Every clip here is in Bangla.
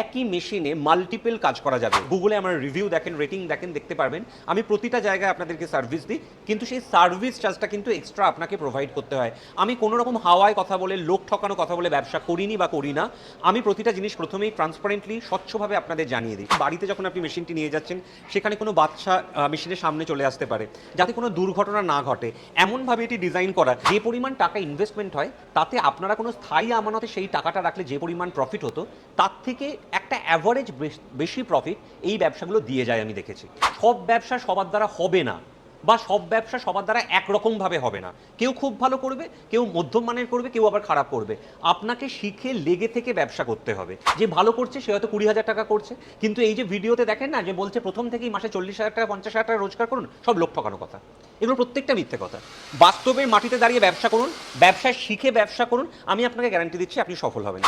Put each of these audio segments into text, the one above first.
একই মেশিনে মাল্টিপল কাজ করা যাবে। গুগলে আমার রিভিউ দেখেন রেটিং দেখেন, দেখতে পারবেন। আমি প্রতিটা জায়গায় আপনাদেরকে সার্ভিস দিই, কিন্তু সেই সার্ভিস চার্জটা কিন্তু এক্সট্রা আপনাকে প্রোভাইড করতে হয়। আমি কোনো রকম হাওয়ায় কথা বলে, লোক ঠকানো কথা বলে ব্যবসা করিনি বা করি না। আমি প্রতিটা জিনিস প্রথমেই ট্রান্সপারেন্টলি স্বচ্ছভাবে আপনাদের জানিয়ে দিই। বাড়িতে যখন আপনি মেশিনটি নিয়ে যাচ্ছেন, সেখানে কোনো বাচ্চা মেশিনের সামনে চলে আসতে পারে। যাতে কোনো দুর্ঘটনা না ঘটে। এমনভাবে এটি ডিজাইন করা, যে পরিমাণ টাকা ইনভেস্টমেন্ট হয়, তাতে আপনারা কোনো স্থায়ী আমানতে সেই টাকাটা রাখলে যে পরিমাণ প্রফিট হতো, তার থেকে একটা অ্যাভারেজ বেশি প্রফিট এই ব্যবসাগুলো দিয়ে যায় আমি দেখেছি। সব ব্যবসা সবার দ্বারা হবে না বা সব ব্যবসা সবার দ্বারা একরকমভাবে হবে না। কেউ খুব ভালো করবে, কেউ মধ্যম মানের করবে, কেউ আবার খারাপ করবে। আপনাকে শিখে লেগে থেকে ব্যবসা করতে হবে। যে ভালো করছে, সে হয়তো কুড়ি হাজার টাকা করছে। কিন্তু এই যে ভিডিওতে দেখেন না, যে বলছে প্রথম থেকেই মাসে চল্লিশ হাজার টাকা, পঞ্চাশ হাজার টাকা রোজগার করুন, সব লোক ঠকানো কথা। এগুলো প্রত্যেকটা মিথ্যে কথা। বাস্তবের মাটিতে দাঁড়িয়ে ব্যবসা করুন ব্যবসা শিখে ব্যবসা করুন, আমি আপনাকে গ্যারান্টি দিচ্ছি আপনি সফল হবেন।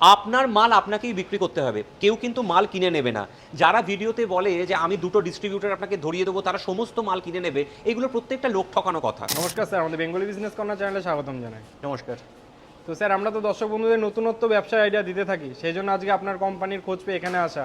আপনার মাল আপনাকেই বিক্রি করতে হবে। কেউ কিন্তু মাল কিনে নেবে না। যারা ভিডিওতে বলে যে আমি দুটো ডিস্ট্রিবিউটর আপনাকে ধরিয়ে দেবো তারা সমস্ত মাল কিনে নেবে। এগুলো প্রত্যেকটা লোক ঠকানো কথা। নমস্কার স্যার আমাদের বেঙ্গলি বিজনেস কর্নার চ্যানেলে স্বাগতম জানাই। নমস্কার। তো স্যার আমরা তো দর্শক বন্ধুদের নতুনত্ব ব্যবসার আইডিয়া দিতে থাকি। সেই জন্য আজকে আপনার কোম্পানির খোঁজ পেয়ে এখানে আসা।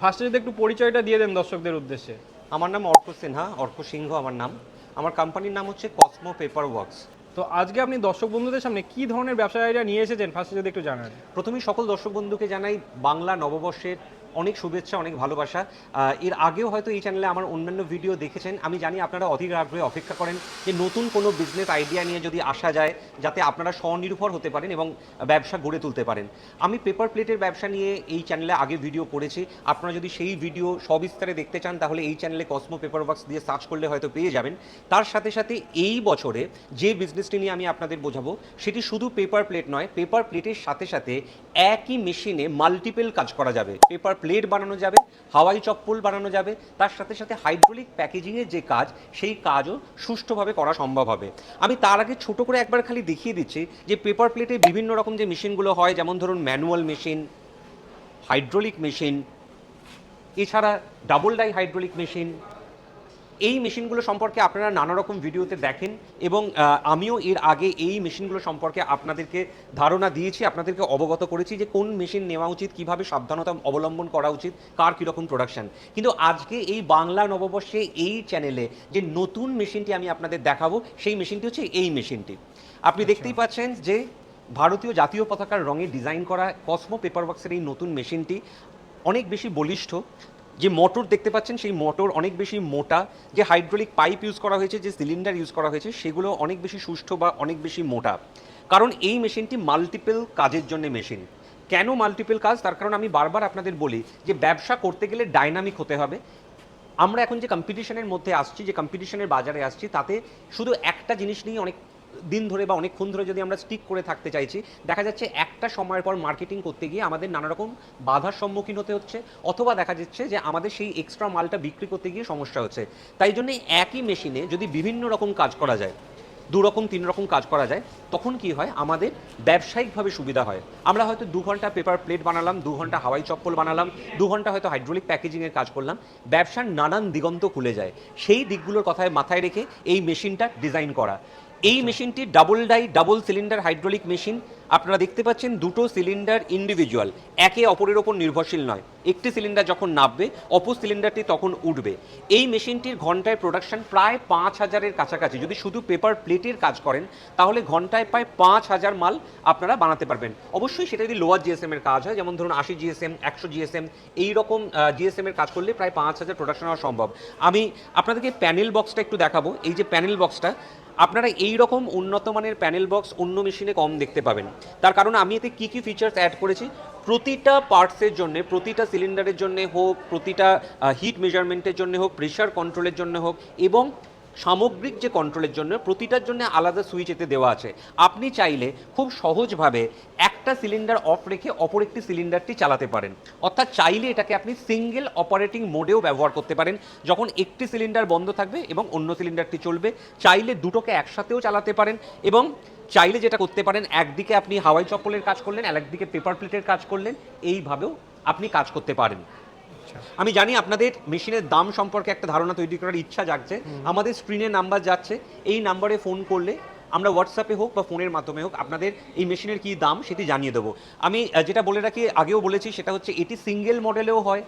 ফার্স্টে যদি একটু পরিচয়টা দিয়ে দেন দর্শকদের উদ্দেশ্যে। আমার নাম অর্ক সিনহা অর্ক সিংহ আমার নাম। আমার কোম্পানির নাম হচ্ছে কসমো পেপার ওয়ার্কস তো আজকে আপনি দর্শক বন্ধুদের সামনে কি ধরনের ব্যবসায়ীরা আইডিয়া নিয়ে এসেছেন? ফার্স্টে যদি একটু জানান। প্রথমেই সকল দর্শক বন্ধুকে জানাই, বাংলা নববর্ষের অনেক শুভেচ্ছা, অনেক ভালোবাসা। এর আগেও হয়তো এই চ্যানেলে আমার অন্যান্য ভিডিও দেখেছেন। আমি জানি আপনারা অধীর আগ্রহে অপেক্ষা করেন যে নতুন কোনো বিজনেস আইডিয়া নিয়ে যদি আসা যায়, যাতে আপনারা স্বনির্ভর হতে পারেন এবং ব্যবসা গড়ে তুলতে পারেন। আমি পেপার প্লেটের ব্যবসা নিয়ে এই চ্যানেলে আগে ভিডিও করেছি। আপনারা যদি সেই ভিডিও সবিস্তারে দেখতে চান, তাহলে এই চ্যানেলে কসমো পেপার ওয়ার্কস দিয়ে সার্চ করলে হয়তো পেয়ে যাবেন। তার সাথে সাথে এই বছরে যে বিজনেসটি নিয়ে আমি আপনাদের বোঝাবো, সেটি শুধু পেপার প্লেট নয় পেপার প্লেটের সাথে সাথে একই মেশিনে মাল্টিপেল কাজ করা যাবে। পেপার প্লেট বানানো যাবে, হাওয়াই চপ্পল বানানো যাবে, তার সাথে সাথে হাইড্রোলিক প্যাকেজিংয়ের যে কাজ, সেই কাজও সুষ্ঠুভাবে করা সম্ভব হবে। আমি তার আগে ছোট করে একবার খালি দেখিয়ে দিচ্ছি যে পেপার প্লেটে বিভিন্ন রকম যে মেশিনগুলো হয়, যেমন ধরুন ম্যানুয়াল মেশিন হাইড্রোলিক মেশিন এছাড়া ডাবল ডাই হাইড্রোলিক মেশিন এই মেশিনগুলো সম্পর্কে আপনারা নানা রকম ভিডিওতে দেখেন এবং আমিও এর আগে এই মেশিনগুলো সম্পর্কে আপনাদেরকে ধারণা দিয়েছি আপনাদেরকে অবগত করেছি যে কোন মেশিন নেওয়া উচিত কীভাবে সাবধানতা অবলম্বন করা উচিত কার কীরকম প্রোডাকশন কিন্তু আজকে এই বাংলা নববর্ষে এই চ্যানেলে যে নতুন মেশিনটি আমি আপনাদের দেখাবো সেই মেশিনটি হচ্ছে এই মেশিনটি। আপনি দেখতেই পাচ্ছেন যে ভারতীয় জাতীয় পতাকার রঙে ডিজাইন করা কসমো পেপার বক্সের এই নতুন মেশিনটি অনেক বেশি বলিষ্ঠ যে মোটর দেখতে পাচ্ছেন, সেই মোটর অনেক বেশি মোটা। যে হাইড্রোলিক পাইপ ইউজ করা হয়েছে, যে সিলিন্ডার ইউজ করা হয়েছে, সেগুলো অনেক বেশি সুষ্ঠু বা অনেক বেশি মোটা। কারণ এই মেশিনটি মাল্টিপল কাজের জন্য মেশিন কেন মাল্টিপল কাজ? তার কারণ আমি বারবার আপনাদের বলি যে, ব্যবসা করতে গেলে ডাইনামিক হতে হবে। আমরা এখন যে কম্পিটিশনের মধ্যে আসছি, যে কম্পিটিশনের বাজারে আসছি, তাতে শুধু একটা জিনিস নিয়ে অনেক দিন ধরে বা অনেকক্ষণ ধরে যদি আমরা স্টিক করে থাকতে চাইছি, দেখা যাচ্ছে একটা সময়ের পর মার্কেটিং করতে গিয়ে আমাদের নানা রকম বাধার সম্মুখীন হতে হচ্ছে, অথবা দেখা যাচ্ছে যে আমাদের সেই এক্সট্রা মালটা বিক্রি করতে গিয়ে সমস্যা হচ্ছে। তাই জন্য একই মেশিনে যদি বিভিন্ন রকম কাজ করা যায়, দু রকম, তিন রকম কাজ করা যায়, তখন কি হয়? আমাদের ব্যবসায়িকভাবে সুবিধা হয়। আমরা হয়তো দু ঘণ্টা পেপার প্লেট বানালাম, দু ঘণ্টা হাওয়াই চপ্পল বানালাম, দু ঘণ্টা হয়তো হাইড্রোলিক প্যাকেজিংয়ের কাজ করলাম, ব্যবসার নানান দিগন্ত খুলে যায়। সেই দিকগুলোর কথায় মাথায় রেখে এই মেশিনটা ডিজাইন করা। এই মেশিনটি double die double cylinder hydraulic machine আপনারা দেখতে পাচ্ছেন দুটো সিলিন্ডার ইন্ডিভিজুয়াল একে অপরের ওপর নির্ভরশীল নয়। একটি সিলিন্ডার যখন নামবে অপর সিলিন্ডারটি তখন উঠবে। এই মেশিনটির ঘন্টায় প্রোডাকশন প্রায় পাঁচ হাজারের কাছাকাছি। যদি শুধু পেপার প্লেটের কাজ করেন, তাহলে ঘন্টায় প্রায় পাঁচ হাজার মাল আপনারা বানাতে পারবেন। অবশ্যই সেটা যদি লোয়ার জিএসএম এর কাজ হয়, যেমন ধরুন আশি জিএসএম একশো জিএসএম এইরকম জিএসএম এর কাজ করলে প্রায় পাঁচ হাজার প্রোডাকশন হওয়া সম্ভব। আমি আপনাদেরকে প্যানেল বক্সটা একটু দেখাবো। এই যে প্যানেল বক্সটা আপনারা এই রকম উন্নত মানের প্যানেল বক্স অন্য মেশিনে কম দেখতে পাবেন। তার কারণ আমি এতে কী কী ফিচার্স অ্যাড করেছি? প্রতিটা পার্টসের জন্য, প্রতিটা সিলিন্ডারের জন্য হোক, প্রতিটা হিট মেজারমেন্টের জন্য হোক প্রেশার কন্ট্রোলের জন্য হোক, এবং সামগ্রিক যে কন্ট্রোলের জন্য প্রতিটার জন্য আলাদা সুইচ এতে দেওয়া আছে। আপনি চাইলে খুব সহজভাবে একটা সিলিন্ডার অফ রেখে অপর একটি সিলিন্ডারটি চালাতে পারেন। অর্থাৎ চাইলে এটাকে আপনি সিঙ্গেল অপারেটিং মোডেও ব্যবহার করতে পারেন, যখন একটি সিলিন্ডার বন্ধ থাকবে এবং অন্য সিলিন্ডারটি চলবে। চাইলে দুটোকে একসাথেও চালাতে পারেন এবং চাইলে যেটা করতে পারেন, একদিকে আপনি হাওয়াই চপ্পলের কাজ করলেন আর একদিকে পেপার প্লেটের কাজ করলেন। এইভাবেও আপনি কাজ করতে পারেন। আমি জানি আপনাদের মেশিনের দাম সম্পর্কে একটা ধারণা তৈরি করার ইচ্ছা জাগছে। আমাদের স্ক্রিনে নাম্বার যাচ্ছে। এই নাম্বারে ফোন করলে আমরা হোয়াটসঅ্যাপে হোক বা ফোনের মাধ্যমে হোক আপনাদের এই মেশিনের কী দাম সেটি জানিয়ে দেবো। আমি যেটা বলে রাখি আগেও বলেছি সেটা হচ্ছে এটি সিঙ্গেল মডেলেও হয়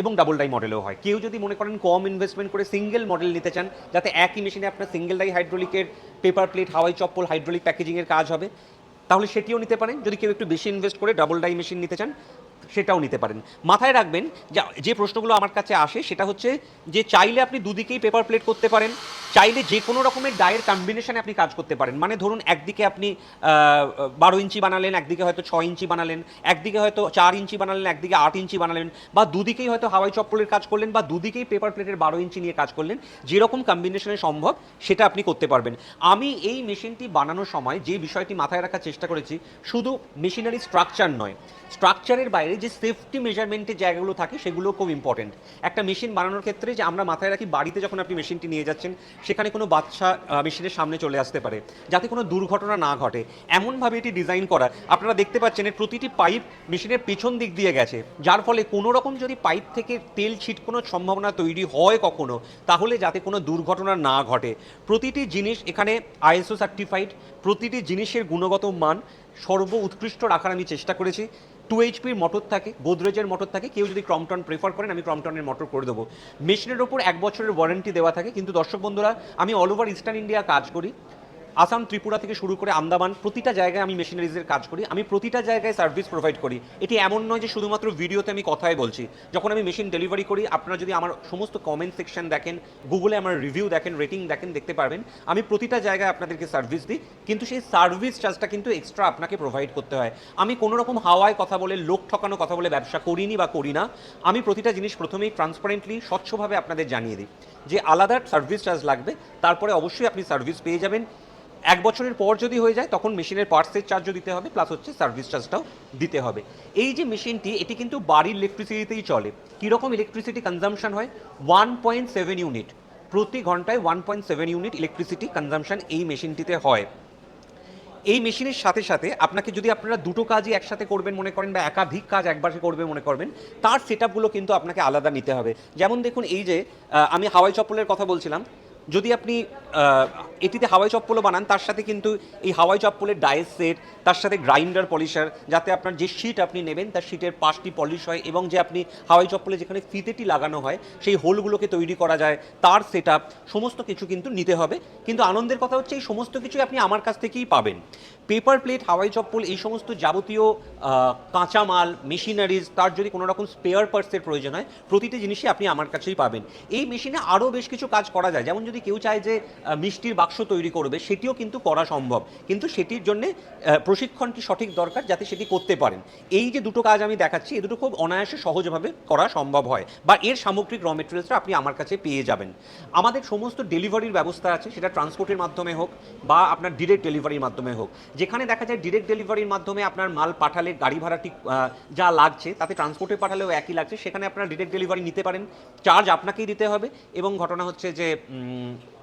এবং ডাবল ডাই মডেলেও হয়। কেউ যদি মনে করেন কম ইনভেস্টমেন্ট করে সিঙ্গেল মডেল নিতে চান যাতে একই মেশিনে আপনার single die হাইড্রোলিকের paper plate hawai chappal hydraulic প্যাকেজিংয়ের কাজ হবে তাহলে সেটিও নিতে পারেন। যদি কেউ একটু বেশি ইনভেস্ট করে ডাবল ডাই মেশিন নিতে চান সেটাও নিতে পারেন। মাথায় রাখবেন, যে প্রশ্নগুলো আমার কাছে আসে সেটা হচ্ছে যে চাইলে আপনি দুদিকেই পেপার প্লেট করতে পারেন, চাইলে যে কোনো রকমের ডায়ের কম্বিনেশনে আপনি কাজ করতে পারেন। মানে ধরুন একদিকে আপনি বারো ইঞ্চি বানালেন, একদিকে হয়তো ছয় ইঞ্চি বানালেন, একদিকে হয়তো চার ইঞ্চি বানালেন, একদিকে আট ইঞ্চি বানালেন বা দুদিকেই হয়তো হাওয়াই চপ্পলের কাজ করলেন বা দুদিকেই পেপার প্লেটের বারো ইঞ্চি নিয়ে কাজ করলেন, যেরকম কম্বিনেশনে সম্ভব সেটা আপনি করতে পারবেন। আমি এই মেশিনটি বানানোর সময় যে বিষয়টি মাথায় রাখার চেষ্টা করেছি, শুধু মেশিনারি স্ট্রাকচার নয় স্ট্রাকচারের বাইরে যে সেফটি মেজারমেন্টের জায়গাগুলো থাকে, সেগুলো খুব ইম্পর্টেন্ট একটা মেশিন বানানোর ক্ষেত্রে যে আমরা মাথায় রাখি, বাড়িতে যখন আপনি মেশিনটি নিয়ে যাচ্ছেন, সেখানে কোনো বাচ্চা মেশিনের সামনে চলে আসতে পারে, যাতে কোনো দুর্ঘটনা না ঘটে। এমনভাবে এটি ডিজাইন করা, আপনারা দেখতে পাচ্ছেন এর প্রতিটি পাইপ মেশিনের পেছন দিক দিয়ে গেছে। যার ফলে কোনো রকম যদি পাইপ থেকে তেল ছিটকোনোর সম্ভাবনা তৈরি হয় কখনো, তাহলে যাতে কোনো দুর্ঘটনা না ঘটে। প্রতিটি জিনিস এখানে আইএসও সার্টিফাইড প্রতিটি জিনিসের গুণগত মান সর্ব উৎকৃষ্ট রাখার আমি চেষ্টা করেছি। টু এইচপির মোটর থাকে গোদরেজের মোটর থাকে, কেউ যদি ক্রমটন প্রেফার করেন, আমি ক্রমটনের মোটর করে দেবো। মেশিনের ওপর এক বছরের ওয়ারেন্টি দেওয়া থাকে, কিন্তু দর্শক বন্ধুরা, আমি অল ওভার ইস্টার্ন ইন্ডিয়া কাজ করি। আসাম ত্রিপুরা থেকে শুরু করে আন্দামান, প্রতিটা জায়গায় আমি মেশিনারিজের কাজ করি। আমি প্রতিটা জায়গায় সার্ভিস প্রোভাইড করি। এটি এমন নয় যে শুধুমাত্র ভিডিওতে আমি কথাই বলছি। যখন আমি মেশিন ডেলিভারি করি, আপনারা যদি আমার সমস্ত কমেন্ট সেকশন দেখেন গুগলে আমার রিভিউ দেখেন রেটিং দেখেন, দেখতে পারবেন। আমি প্রতিটা জায়গায় আপনাদেরকে সার্ভিস দিই। কিন্তু সেই সার্ভিস চার্জটা কিন্তু এক্সট্রা আপনাকে প্রোভাইড করতে হয়। আমি কোনো রকম হাওয়ায় কথা বলে, লোক ঠকানো কথা বলে ব্যবসা করিনি বা করি না। আমি প্রতিটা জিনিস প্রথমেই ট্রান্সপারেন্টলি স্বচ্ছভাবে আপনাদের জানিয়ে দিই। যে আলাদা সার্ভিস চার্জ লাগবে, তারপরে অবশ্যই আপনি সার্ভিস পেয়ে যাবেন। এক বছরের পর যদি হয়ে যায়, তখন মেশিনের পার্টসের চার্জও দিতে হবে প্লাস হচ্ছে সার্ভিস চার্জটাও দিতে হবে। এই যে মেশিনটি, এটি কিন্তু বাড়ির ইলেকট্রিসিটিতেই চলে। কীরকম ইলেকট্রিসিটি কনজামশন হয়? ওয়ান পয়েন্ট সেভেন ইউনিট প্রতি ঘন্টায় one point seven unit electricity consumption এই মেশিনটিতে হয়। এই মেশিনের সাথে সাথে আপনাকে যদি আপনারা দুটো কাজই একসাথে করবেন মনে করেন বা একাধিক কাজ একবারে করবে মনে করবেন, তার সেট কিন্তু আপনাকে আলাদা নিতে হবে। যেমন দেখুন, এই যে আমি হাওয়াই চপ্পলের কথা বলছিলাম। যদি আপনি এটিতে হাওয়াই চপ্পলও বানান, তার সাথে কিন্তু এই হাওয়াই চপ্পলের ডায়েস সেট, তার সাথে গ্রাইন্ডার পলিশার, যাতে আপনার যে শিট আপনি নেবেন, তার শিটের পাশটি পলিশ হয় এবং যে আপনি হাওয়াই চপ্পলে যেখানে ফিতেটি লাগানো হয়, সেই হোলগুলোকে তৈরি করা যায়, তার সেট সমস্ত কিছু কিন্তু নিতে হবে। কিন্তু আনন্দের কথা হচ্ছে, এই সমস্ত কিছুই আপনি আমার কাছ থেকেই পাবেন। পেপার প্লেট, হাওয়াই চপ্পল এই সমস্ত যাবতীয় কাঁচামাল, মেশিনারিজ, তার যদি কোনো রকম স্পেয়ার পার্টসের প্রয়োজন হয়, প্রতিটি জিনিসই আপনি আমার কাছেই পাবেন। এই মেশিনে আরও বেশ কিছু কাজ করা যায়। যেমন যদি কেউ চায় যে মিষ্টির বাক্স তৈরি করবে, সেটিও কিন্তু করা সম্ভব। কিন্তু সেটির জন্যে প্রশিক্ষণটি সঠিক দরকার? যাতে সেটি করতে পারেন। এই যে দুটো কাজ আমি দেখাচ্ছি, এ দুটো খুব অনায়াসে সহজভাবে করা সম্ভব হয়। বা এর সামগ্রিক র মেটেরিয়ালসটা আপনি আমার কাছে পেয়ে যাবেন। আমাদের সমস্ত ডেলিভারির ব্যবস্থা আছে, সেটা ট্রান্সপোর্টের মাধ্যমে হোক বা আপনার ডিরেক্ট ডেলিভারির মাধ্যমে হোক। যেখানে দেখা যায় ডিরেক্ট ডেলিভারির মাধ্যমে আপনার মাল পাঠালে, গাড়ি ভাড়াটি যা লাগছে, তাতে ট্রান্সপোর্টে পাঠালেও একই লাগছে, সেখানে আপনার ডিরেক্ট ডেলিভারি নিতে পারেন। চার্জ আপনাকেই দিতে হবে এবং ঘটনা হচ্ছে যে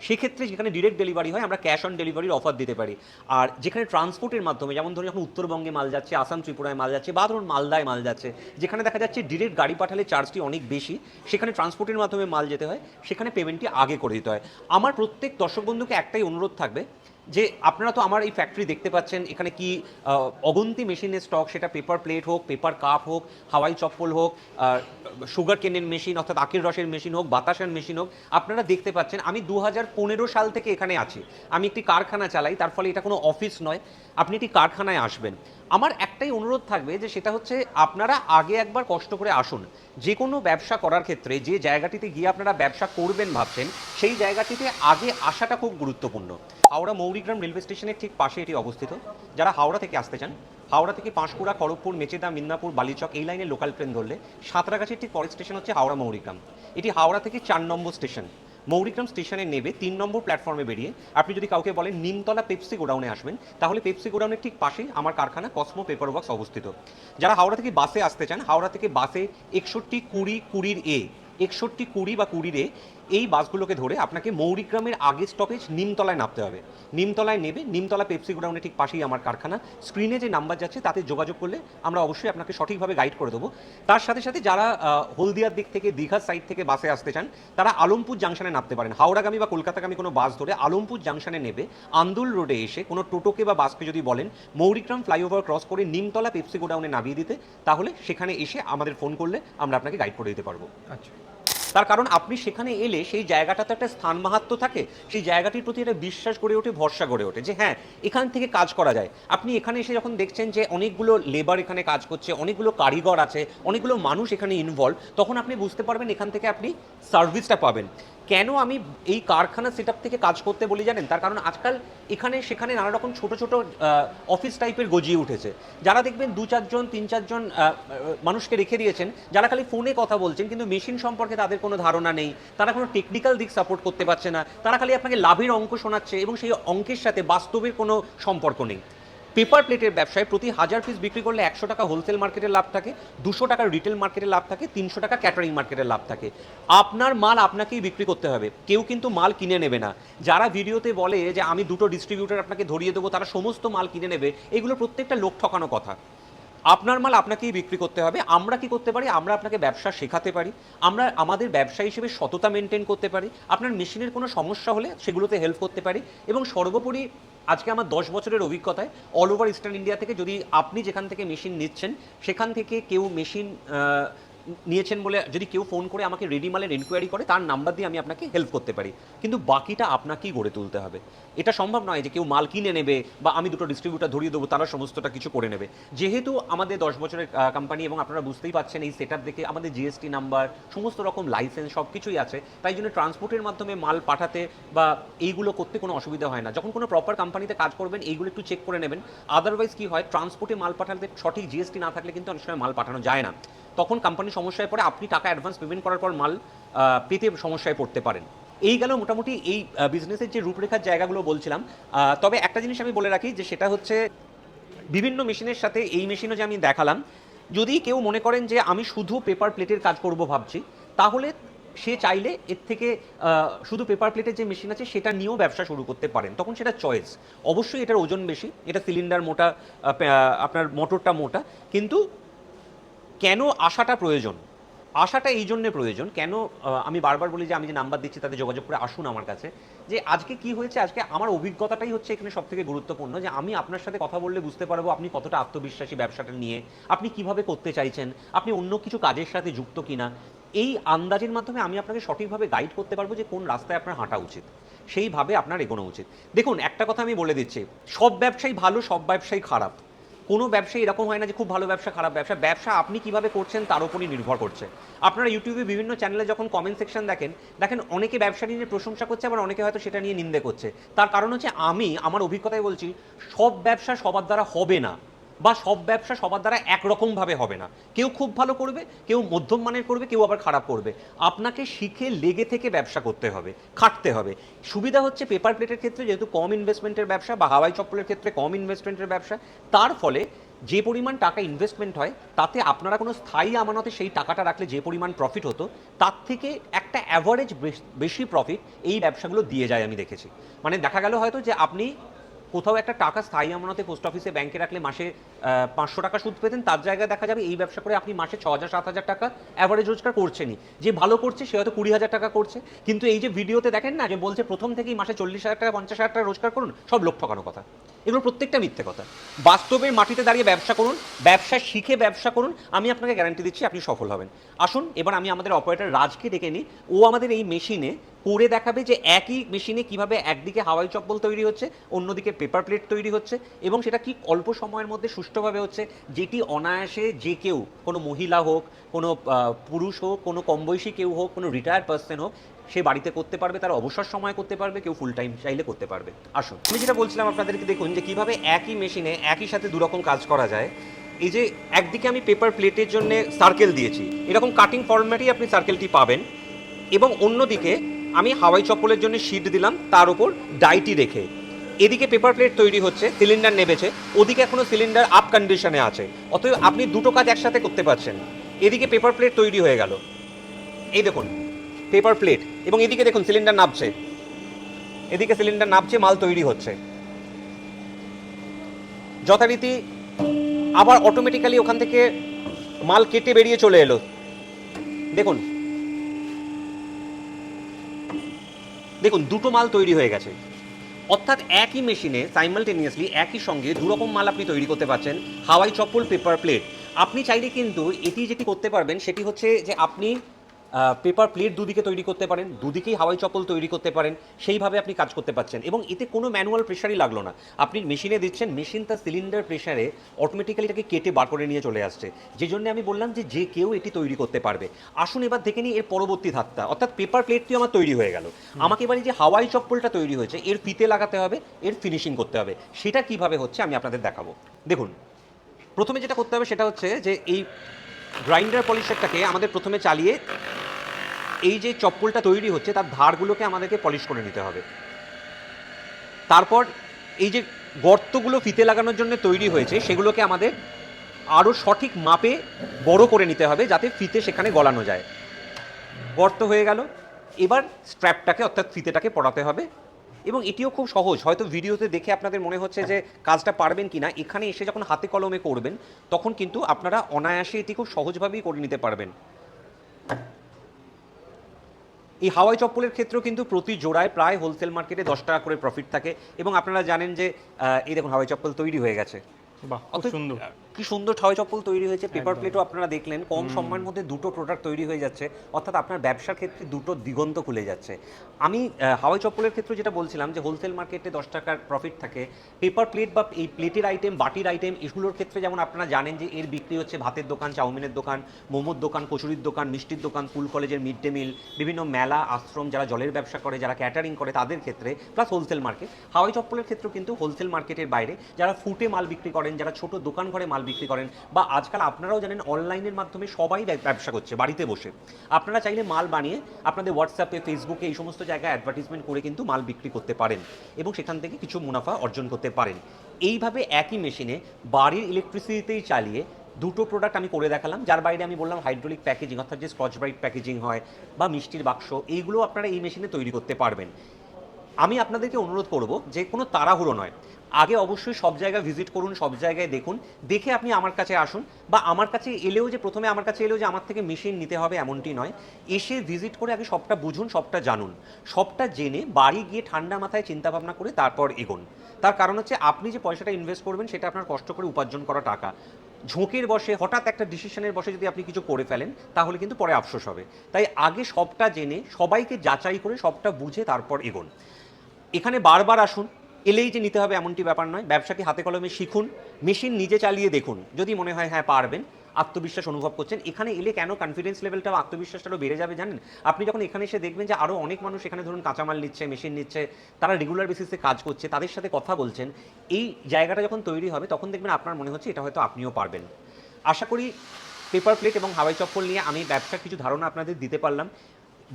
সেক্ষেত্রে যেখানে ডিরেক্ট ডেলিভারি হয়, আমরা ক্যাশ অন ডেলিভারির অফার দিতে পারি। আর যেখানে ট্রান্সপোর্টের মাধ্যমে, যেমন ধরুন যখন উত্তরবঙ্গে মাল যাচ্ছে, আসাম ত্রিপুরায় মাল যাচ্ছে, বা ধরুন মালদায় মাল যাচ্ছে, যেখানে দেখা যাচ্ছে ডিরেক্ট গাড়ি পাঠালে চার্জটি অনেক বেশি, সেখানে ট্রান্সপোর্টের মাধ্যমে মাল যেতে হয়, সেখানে পেমেন্টটি আগে করে দিতে হয়। আমার প্রত্যেক দর্শক বন্ধুকে একটাই অনুরোধ থাকবে যে আপনারা তো আমার এই ফ্যাক্টরি দেখতে পাচ্ছেন, এখানে কি অগন্তি মেশিনের স্টক সেটা পেপার প্লেট হোক পেপার কাপ হোক, হাওয়াই চপ্পল হোক সুগার কেনের মেশিন অর্থাৎ আখের রসের মেশিন হোক, বাতাসের মেশিন হোক, আপনারা দেখতে পাচ্ছেন, আমি দু হাজার পনেরো সাল থেকে এখানে আছি। আমি একটি কারখানা চালাই, তার ফলে এটা কোনো অফিস নয়। আপনি একটি কারখানায় আসবেন। আমার একটাই অনুরোধ থাকবে যে সেটা হচ্ছে আপনারা আগে একবার কষ্ট করে আসুন। যে কোনো ব্যবসা করার ক্ষেত্রে যে জায়গাটিতে গিয়ে আপনারা ব্যবসা করবেন ভাবছেন, সেই জায়গাটিতে আগে আসাটা খুব গুরুত্বপূর্ণ। হাওড়া মৌরিগ্রাম রেলওয়ে স্টেশনের ঠিক পাশে এটি অবস্থিত। যারা হাওড়া থেকে আসতে চান, হাওড়া থেকে পাঁশকুড়া, খড়গপুর, মেচেদা, মিদনাপুর, বালিচক এই লাইনে লোকাল ট্রেন ধরলে সাঁতরাগাছির ঠিক পরের স্টেশন হচ্ছে হাওড়া মৌরিগ্রাম এটি হাওড়া থেকে চার নম্বর স্টেশন মৌরিগ্রাম স্টেশনে নেবে, তিন নম্বর প্ল্যাটফর্মে বেরিয়ে। আপনি যদি কাউকে বলেন নিমতলা পেপসি গোডাউনে আসবেন, তাহলে পেপসি গোডাউনের ঠিক পাশেই আমার কারখানা কসমো পেপার ওয়ার্কস অবস্থিত। যারা হাওড়া থেকে বাসে আসতে চান, হাওড়া থেকে বাসে একষট্টি কুড়ি কুড়ির এ, একষট্টি কুড়ি বা কুড়ির এ এই বাসগুলোকে ধরে আপনাকে মৌরিগ্রামের আগের স্টপেজ নিমতলায় নামতে হবে। নিমতলায় নেবে, নিমতলা পেপসি গোডাউনের ঠিক পাশেই আমার কারখানা। স্ক্রিনে যে নাম্বার যাচ্ছে, তাতে যোগাযোগ করলে আমরা অবশ্যই আপনাকে সঠিকভাবে গাইড করে দেবো। তার সাথে সাথে যারা হলদিয়ার দিক থেকে, দীঘার সাইড থেকে বাসে আসতে চান, তারা আলমপুর জাংশনে নামতে পারেন। হাওড়াগামী বা কলকাতাগামী কোনো বাস ধরে আলমপুর জাংশনে নেবে। আন্দুল রোডে এসে কোনো টোটোকে বা বাসকে যদি বলেন, মৌরিগ্রাম ফ্লাইওভার ক্রস করে নিমতলা পেপসি গোডাউনে নামিয়ে দিতে, তাহলে সেখানে এসে আমাদের ফোন করলে আমরা আপনাকে গাইড করে দিতে পারব। আচ্ছা। তার কারণ আপনি সেখানে এলে সেই জায়গাটাতে একটা স্থান মাহাত্ম থাকে, সেই জায়গাটির প্রতি একটা বিশ্বাস গড়ে ওঠে, ভরসা গড়ে ওঠে যে হ্যাঁ এখান থেকে কাজ করা যায়। আপনি এখানে এসে যখন দেখছেন যে অনেকগুলো লেবার এখানে কাজ করছে, অনেকগুলো কারিগর আছে, অনেকগুলো মানুষ এখানে ইনভলভ তখন আপনি বুঝতে পারবেন এখান থেকে আপনি সার্ভিসটা পাবেন। কেন আমি এই কারখানা সেট থেকে কাজ করতে বলি জানেন? তার কারণ আজকাল এখানে, সেখানে নানা রকম ছোট ছোট অফিস টাইপের গজিয়ে উঠেছে। যারা দেখবেন দু চারজন, তিন চারজন মানুষকে রেখে দিয়েছেন, যারা খালি ফোনে কথা বলছেন, কিন্তু মেশিন সম্পর্কে তাদের কোনো ধারণা নেই, তারা কোনো টেকনিক্যাল দিক সাপোর্ট করতে পারছে না, তারা খালি আপনাকে লাভের অঙ্ক শোনাচ্ছে এবং সেই অঙ্কের সাথে বাস্তবের কোনো সম্পর্ক নেই। পেপার প্লেটের ব্যবসায় প্রতি হাজার পিস বিক্রি করলে একশো টাকা হোলসেল মার্কেটে লাভ থাকে, দুশো টাকার রিটেল মার্কেটে লাভ থাকে, তিনশো টাকা ক্যাটারিং মার্কেটে লাভ থাকে। আপনার মাল আপনাকেই বিক্রি করতে হবে, কেউ কিন্তু মাল কিনে নেবে না। যারা ভিডিওতে বলে যে আমি দুটো ডিস্ট্রিবিউটার আপনাকে ধরিয়ে দেবো, তারা সমস্ত মাল কিনে নেবে, এগুলো প্রত্যেকটা লোক ঠকানো কথা। আপনার মাল আপনাকেই বিক্রি করতে হবে, আমরা কি করতে পারি? আমরা আপনাকে ব্যবসা শেখাতে পারি, আমরা আমাদের ব্যবসা হিসেবে সততা মেনটেন করতে পারি, আপনার মেশিনের কোনো সমস্যা হলে সেগুলোতে হেল্প করতে পারি এবং সর্বোপরি আজকে আমার দশ বছরের অভিজ্ঞতায় অল ওভার ইস্টার্ন ইন্ডিয়া থেকে যদি আপনি যেখান থেকে মেশিন নিচ্ছেন, সেখান থেকে কেউ মেশিন নিয়েছেন বলে যদি কেউ ফোন করে আমাকে রেডি মালের এনকোয়ারি করে, তার নাম্বার দিয়ে আমি আপনাকে হেল্প করতে পারি। কিন্তু বাকিটা আপনাকেই গড়ে তুলতে হবে। এটা সম্ভব নয় যে কেউ মাল কিনে নেবে বা আমি দুটো ডিস্ট্রিবিউটার ধরিয়ে দেবো, তারা সমস্তটা কিছু করে নেবে। যেহেতু আমাদের দশ বছরের কোম্পানি এবং আপনারা বুঝতেই পাচ্ছেন এই সেট দেখে আমাদের জিএসটি নাম্বার সমস্ত রকম লাইসেন্স সব কিছুই আছে। তাই জন্য ট্রান্সপোর্টের মাধ্যমে মাল পাঠাতে বা এইগুলো করতে কোনো অসুবিধা হয় না। যখন কোনো প্রপার কোম্পানিতে কাজ করবেন, এইগুলো একটু চেক করে নেবেন। আদারওয়াইজ কি হয় ট্রান্সপোর্টে মাল পাঠাতে সঠিক জিএসটি না থাকলে কিন্তু অনেক সময় মাল পাঠানো যায় না। তখন কোম্পানি সমস্যায় পড়ে, আপনি টাকা অ্যাডভান্স পেমেন্ট করার পর মাল পেতে সমস্যায় পড়তে পারেন। এই গেল মোটামুটি এই বিজনেসের যে রূপরেখার জায়গাগুলো বলছিলাম তবে একটা জিনিস আমি বলে রাখি যে সেটা হচ্ছে বিভিন্ন মেশিনের সাথে এই মেশিনও যে আমি দেখালাম, যদি কেউ মনে করেন যে আমি শুধু পেপার প্লেটের কাজ করব ভাবছি, তাহলে সে চাইলে এর থেকে শুধু পেপার প্লেটের যে মেশিন আছে সেটা নিয়েও ব্যবসা শুরু করতে পারেন। তখন সেটা চয়েস অবশ্যই এটার ওজন বেশি, এটা সিলিন্ডার মোটা আপনার মোটরটা মোটা, কিন্তু কেন আসাটা প্রয়োজন? আসাটা এই জন্যে প্রয়োজন, কেন আমি বারবার বলি যে আমি যে নাম্বার দিচ্ছি তাতে যোগাযোগ করে আসুন আমার কাছে, যে আজকে কি হয়েছে? আজকে আমার অভিজ্ঞতাটাই হচ্ছে এখানে সব থেকে গুরুত্বপূর্ণ যে আমি আপনার সাথে কথা বললে বুঝতে পারব আপনি কতটা আত্মবিশ্বাসী ব্যবসাটা নিয়ে, আপনি কীভাবে করতে চাইছেন, আপনি অন্য কিছু কাজের সাথে যুক্ত কিনা, এই আন্দাজের মাধ্যমে আমি আপনাকে সঠিকভাবে গাইড করতে পারব যে কোন রাস্তায় আপনার হাঁটা উচিত, সেইভাবে আপনার এগোনো উচিত। দেখুন, একটা কথা আমি বলে দিচ্ছি, সব ব্যবসায়ী ভালো, সব ব্যবসায়ী খারাপ। কোনো ব্যবসায়ী এরকম হয় না যে খুব ভালো ব্যবসা, খারাপ ব্যবসা। ব্যবসা আপনি কীভাবে করছেন তার উপরই নির্ভর করছে। আপনারা ইউটিউবে বিভিন্ন চ্যানেলে যখন কমেন্ট সেকশন দেখেন দেখেন অনেকে ব্যবসা নিয়ে প্রশংসা করছে, আবার অনেকে হয়তো সেটা নিয়ে নিন্দে করছে। তার কারণ হচ্ছে আমি, আমার অভিজ্ঞতায় বলছি, সব ব্যবসা সবার দ্বারা হবে না। বা সব ব্যবসা সবার দ্বারা একরকমভাবে হবে না। কেউ খুব ভালো করবে, কেউ মধ্যম মানের করবে, কেউ আবার খারাপ করবে। আপনাকে শিখে লেগে থেকে ব্যবসা করতে হবে, খাটতে হবে। সুবিধা হচ্ছে পেপার প্লেটের ক্ষেত্রে যেহেতু কম ইনভেস্টমেন্টের ব্যবসা বা হাওয়াই চপ্পলের ক্ষেত্রে কম ইনভেস্টমেন্টের ব্যবসা, তার ফলে যে পরিমাণ টাকা ইনভেস্টমেন্ট হয়, তাতে আপনারা কোনো স্থায়ী আমানতে সেই টাকাটা রাখলে যে পরিমাণ প্রফিট হতো, তার থেকে একটা অ্যাভারেজ বেশি প্রফিট এই ব্যবসাগুলো দিয়ে যায় আমি দেখেছি। মানে দেখা গেল হয়তো যে আপনি কোথাও একটা টাকা স্থায়ী আমানতে পোস্ট অফিসে ব্যাংকে রাখলে মাসে পাঁচশো টাকা সুদ পেতেন, তার জায়গায় দেখা যাবে এই ব্যবসা করে আপনি মাসে ছ হাজার সাত হাজার টাকা অ্যাভারেজ রোজগার করছেনই। যে ভালো করছে, সে হয়তো কুড়ি হাজার টাকা করছে। কিন্তু এই যে ভিডিওতে দেখেন না যে বলছে প্রথম থেকেই মাসে চল্লিশ হাজার টাকা, পঞ্চাশ হাজার টাকা রোজগার করুন, সব লক্ষ্য ঠকানো কথা। এগুলো প্রত্যেকটা মিথ্যে কথা। বাস্তবে মাটিতে দাঁড়িয়ে ব্যবসা করুন, ব্যবসা শিখে ব্যবসা করুন, আমি আপনাকে গ্যারান্টি দিচ্ছি আপনি সফল হবেন। আসুন, এবার আমি আমাদের অপারেটর রাজকে ডেকে নিই। ও আমাদের এই মেশিনে করে দেখাবে যে একই মেশিনে কীভাবে একদিকে হাওয়াই চপ্পল তৈরি হচ্ছে, অন্যদিকে পেপার প্লেট তৈরি হচ্ছে এবং সেটা কি অল্প সময়ের মধ্যে সুষ্ঠুভাবে হচ্ছে। যেটি অনায়াসে যে কেউ, কোনো মহিলা হোক, কোনো পুরুষ হোক, কোনো কম বয়সী কেউ হোক, কোনো রিটায়ার্ড পার্সন হোক সে বাড়িতে করতে পারবে, তার অবসর সময় করতে পারবে, কেউ ফুল টাইম চাইলে করতে পারবে। আসুন, আমি যেটা বলছিলাম আপনাদেরকে দেখুন যে কীভাবে একই মেশিনে একই সাথে দুরকম কাজ করা যায়। এই যে একদিকে আমি পেপার প্লেটের জন্য সার্কেল দিয়েছি, এরকম কাটিং ফরম্যাটেই আপনি সার্কেলটি পাবেন এবং অন্যদিকে আমি হাওয়াই চপ্পলের জন্য শিট দিলাম, তার উপর ডাইটি রেখে। এদিকে পেপার প্লেট তৈরি হচ্ছে সিলিন্ডার নেবেছে, ওদিকে এখনও সিলিন্ডার আপ কন্ডিশনে আছে, অতএব আপনি দুটো কাজ একসাথে করতে পারছেন। এদিকে পেপার প্লেট তৈরি হয়ে গেল। এই দেখুন পেপার প্লেট এবং এদিকে দেখুন সিলিন্ডার নামছে। এদিকে সিলিন্ডার নামছে, মাল তৈরি হচ্ছে। যথারীতি আবার অটোমেটিক্যালি ওখান থেকে মাল কেটে বেরিয়ে চলে এলো। দেখুন। দেখুন, দুটো মাল তৈরি হয়ে গেছে। অর্থাৎ একই মেশিনে সাইমালটেনিয়াসলি একই সঙ্গে দুরকম মাল আপনি তৈরি করতে পারছেন, হাওয়াই চপ্পল পেপার প্লেট। আপনি চাইলে কিন্তু এটি যেটি করতে পারবেন, সেটি হচ্ছে যে আপনি পেপার প্লেট দুদিকে তৈরি করতে পারেন দুদিকেই হাওয়াই চপ্পল তৈরি করতে পারেন সেইভাবে আপনি কাজ করতে পারছেন। এবং এতে কোনো ম্যানুয়াল প্রেশারই লাগল না। আপনি মেশিনে দিচ্ছেন মেশিন তার সিলিন্ডার প্রেশারে অটোমেটিক্যালি এটাকে কেটে বার করে নিয়ে চলে আসছে। যে জন্য আমি বললাম যে যে কেউ এটি তৈরি করতে পারবে। আসুন এবার দেখে নিই এর পরবর্তী ধাপটা। অর্থাৎ পেপার প্লেটটিও আমার তৈরি হয়ে গেল। আমাকে এবার এই যে হাওয়াই চপ্পলটা তৈরি হয়েছে এর ফিতে লাগাতে হবে এর ফিনিশিং করতে হবে। সেটা কীভাবে হচ্ছে আমি আপনাদের দেখাবো। দেখুন প্রথমে যেটা করতে হবে সেটা হচ্ছে যে এই গ্রাইন্ডার পলিশারটাকে আমাদের প্রথমে চালিয়ে এই যে চপ্পলটা তৈরি হচ্ছে, তার ধারগুলোকে আমাদেরকে পলিশ করে নিতে হবে। তারপর এই যে গর্তগুলো ফিতে লাগানোর জন্য তৈরি হয়েছে, সেগুলোকে আমাদের আরও সঠিক মাপে বড় করে নিতে হবে, যাতে ফিতে সেখানে গলানো যায়। গর্ত হয়ে গেল। এবার স্ট্র্যাপটাকে, অর্থাৎ ফিতেটাকে পড়াতে হবে। এবং এটিও খুব সহজ। হয়তো ভিডিওতে দেখে আপনাদের মনে হচ্ছে যে কাজটা পারবেন কি না এখানে এসে যখন হাতে কলমে করবেন, তখন কিন্তু আপনারা অনায়াসে এটি খুব সহজভাবেই করে নিতে পারবেন। এই হাওয়াই চপ্পলের ক্ষেত্রেও কিন্তু প্রতি জোড়ায় প্রায় হোলসেল মার্কেটে দশ টাকা করে প্রফিট থাকে। এবং আপনারা জানেন যে এই দেখুন হাওয়াই চপ্পল তৈরি হয়ে গেছে। বাহ সুন্দর। কি সুন্দর ছয় চপ্পল তৈরি হয়েছে পেপার প্লেটও আপনারা দেখলেন। কম সময়ের মধ্যে দুটো প্রোডাক্ট তৈরি হয়ে যাচ্ছে অর্থাৎ আপনার ব্যবসার ক্ষেত্রে দুটো দিগন্ত খুলে যাচ্ছে। আমি হাওয়াই চপ্পলের ক্ষেত্রে যেটা বলছিলাম যে হোলসেল মার্কেটে দশ টাকার প্রফিট থাকে পেপার প্লেট বা এই প্লেটের আইটেম বাটির আইটেম এগুলোর ক্ষেত্রে যেমন আপনারা জানেন যে এর বিক্রি হচ্ছে ভাতের দোকান চাউমিনের দোকান মোমোর দোকান কচুরির দোকান মিষ্টির দোকান স্কুল কলেজের মিড ডে মিল বিভিন্ন মেলা আশ্রম যারা জলের ব্যবসা করে যারা ক্যাটারিং করে তাদের ক্ষেত্রে প্লাস হোলসেল মার্কেট হাওয়াই চপ্পলের ক্ষেত্রেও কিন্তু হোলসেল মার্কেটের বাইরে যারা ফুটে মাল বিক্রি করেন যারা ছোট দোকান ঘরে মাল বিক্রি করেন বা আজকাল আপনারাও জানেন অনলাইনের মাধ্যমে সবাই ব্যবসা করছে বাড়িতে বসে। আপনারা চাইলে মাল বানিয়ে আপনাদের হোয়াটসঅ্যাপে ফেসবুকে এই সমস্ত জায়গায় অ্যাডভার্টিসমেন্ট করে কিন্তু মাল বিক্রি করতে পারেন এবং সেখান থেকে কিছু মুনাফা অর্জন করতে পারেন। এইভাবে একই মেশিনে বাড়ির ইলেকট্রিসিটিতেই চালিয়ে দুটো প্রোডাক্ট আমি করে দেখালাম, যার বাইরে আমি বললাম হাইড্রোলিক প্যাকেজিং অর্থাৎ যে স্কচ ব্রাইট প্যাকেজিং হয় বা মিষ্টির বাক্স, এইগুলো আপনারা এই মেশিনে তৈরি করতে পারবেন। আমি আপনাদেরকে অনুরোধ করব যে কোনো তাড়াহুড়ো নয়। আগে অবশ্যই সব জায়গায় ভিজিট করুন, সব জায়গায় দেখুন। দেখে আপনি আমার কাছে আসুন বা আমার কাছে এলেও যে প্রথমে আমার কাছে এলেও যে আমার থেকে মেশিন নিতে হবে এমনটি নয়। এসে ভিজিট করে আগে সবটা বুঝুন, সবটা জানুন। সবটা জেনে বাড়ি গিয়ে ঠান্ডা মাথায় চিন্তা ভাবনা করে তারপর এগোন। তার কারণ হচ্ছে আপনি যে পয়সাটা ইনভেস্ট করবেন সেটা আপনার কষ্ট করে উপার্জন করা টাকা। ঝোঁকের বসে হঠাৎ একটা ডিসিশনের বসে যদি আপনি কিছু করে ফেলেন, তাহলে কিন্তু পরে আফসোস হবে। তাই আগে সবটা জেনে, সবাইকে যাচাই করে সবটা বুঝে তারপর এগোন। এখানে বারবার আসুন এলেই যে নিতে হবে এমনটি ব্যাপার নয়। ব্যবসাকে হাতে কলমে শিখুন, মেশিন নিজে চালিয়ে দেখুন। যদি মনে হয় হ্যাঁ পারবেন। আত্মবিশ্বাস অনুভব করছেন। এখানে এলে কেন কনফিডেন্স লেভেলটা আত্মবিশ্বাসটাও বেড়ে যাবে জানেন? আপনি যখন এখানে এসে দেখবেন যে আরও অনেক মানুষ এখানে ধরুন কাঁচামাল নিচ্ছে, মেশিন নিচ্ছে, তারা রেগুলার বেসিসে কাজ করছে, তাদের সাথে কথা বলছেন, এই জায়গাটা যখন তৈরি হবে, তখন দেখবেন আপনার মনে হচ্ছে এটা হয়তো আপনিও পারবেন। আশা করি পেপার প্লেট এবং হাওয়াই চপ্পল নিয়ে আমি ব্যবসার কিছু ধারণা আপনাদের দিতে পারলাম।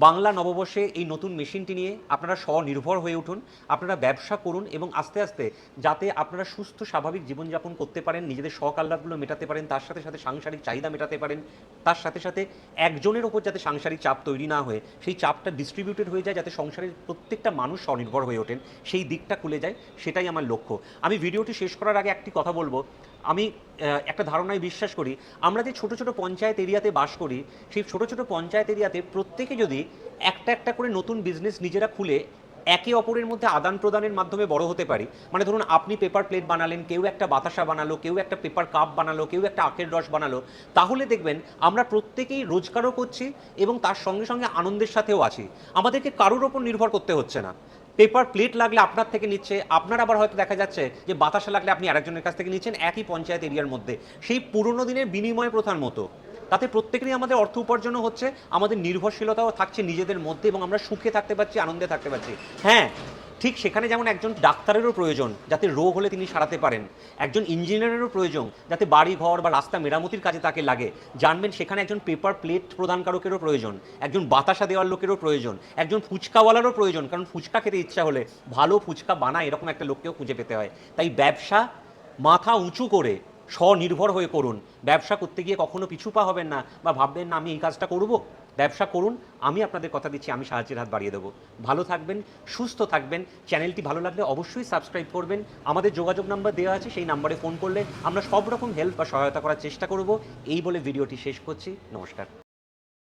বাংলা নববর্ষে এই নতুন মেশিনটি নিয়ে আপনারা স্বনির্ভর হয়ে উঠুন, আপনারা ব্যবসা করুন এবং আস্তে আস্তে যাতে আপনারা সুস্থ, স্বাভাবিক জীবনযাপন করতে পারেন, নিজেদের শখ আহ্লাদগুলো মেটাতে পারেন, তার সাথে সাথে সাংসারিক চাহিদা মেটাতে পারেন, তার সাথে সাথে একজনের ওপর যাতে সাংসারিক চাপ তৈরি না হয়ে, সেই চাপটা ডিস্ট্রিবিউটেড হয়ে যায় যাতে সংসারের প্রত্যেকটা মানুষ স্বনির্ভর হয়ে ওঠেন, সেই দিকটা খুলে যায়, সেটাই আমার লক্ষ্য। আমি ভিডিওটি শেষ করার আগে একটি কথা বলব আমি একটা ধারণায় বিশ্বাস করি, আমরা যে ছোট ছোট পঞ্চায়েত এরিয়াতে বাস করি, সেই ছোট ছোট পঞ্চায়েত এরিয়াতে প্রত্যেকে যদি একটা একটা করে নতুন বিজনেস নিজেরা খুলে, একে অপরের মধ্যে আদান প্রদানের মাধ্যমে বড় হতে পারি। মানে ধরুন, আপনি পেপার প্লেট বানালেন, কেউ একটা বাতাসা বানালো, কেউ একটা পেপার কাপ বানালো, কেউ একটা আখের রস বানালো, তাহলে দেখবেন আমরা প্রত্যেকেই রোজগারও করছি এবং তার সঙ্গে সঙ্গে আনন্দের সাথেও আছি। আমাদেরকে কারোর ওপর নির্ভর করতে হচ্ছে না। পেপার প্লেট লাগলে আপনার থেকে নিচ্ছে, আপনার আবার হয়তো দেখা যাচ্ছে যে বাতাসা লাগলে আপনি আরেকজনের কাছ থেকে নিচ্ছেন একই পঞ্চায়েত এরিয়ার মধ্যে। সেই পুরনো দিনের বিনিময় প্রথার মতো। তাতে প্রত্যেকেরই আমাদের অর্থ উপার্জনও হচ্ছে, আমাদের নির্ভরশীলতাও থাকছে নিজেদের মধ্যে এবং আমরা সুখে থাকতে পারছি, আনন্দে থাকতে পারছি। হ্যাঁ ঠিক সেখানে যেমন একজন ডাক্তারেরও প্রয়োজন যাতে রোগ হলে তিনি সারাতে পারেন, একজন ইঞ্জিনিয়ারেরও প্রয়োজন যাতে বাড়ি ঘর বা রাস্তা মেরামতির কাজে তাকে লাগে। জানবেন সেখানে একজন পেপার প্লেট প্রদানকারকেরও প্রয়োজন, একজন বাতাসা দেওয়ার লোকেরও প্রয়োজন, একজন ফুচকাওয়ালারও প্রয়োজন, কারণ ফুচকা খেতে ইচ্ছা হলে ভালো ফুচকা বানায় এরকম একটা লোককেও খুঁজে পেতে হয়। তাই ব্যবসা মাথা উঁচু করে স্বনির্ভর হয়ে করুন ব্যবসা করতে গিয়ে কখনো পিছু পা হবেন না বা ভাববেন না, আমি এই কাজটা করব? ব্যবসা করুন, আমি আপনাদের কথা দিচ্ছি, আমি সাহায্যের হাত বাড়িয়ে দেবো। ভালো থাকবেন, সুস্থ থাকবেন, চ্যানেলটি ভালো লাগলে অবশ্যই সাবস্ক্রাইব করবেন। আমাদের যোগাযোগ নাম্বার দেওয়া আছে, সেই নাম্বারে ফোন করলে আমরা সব রকম হেল্প বা সহায়তা করার চেষ্টা করব। এই বলে ভিডিওটি শেষ করছি, নমস্কার।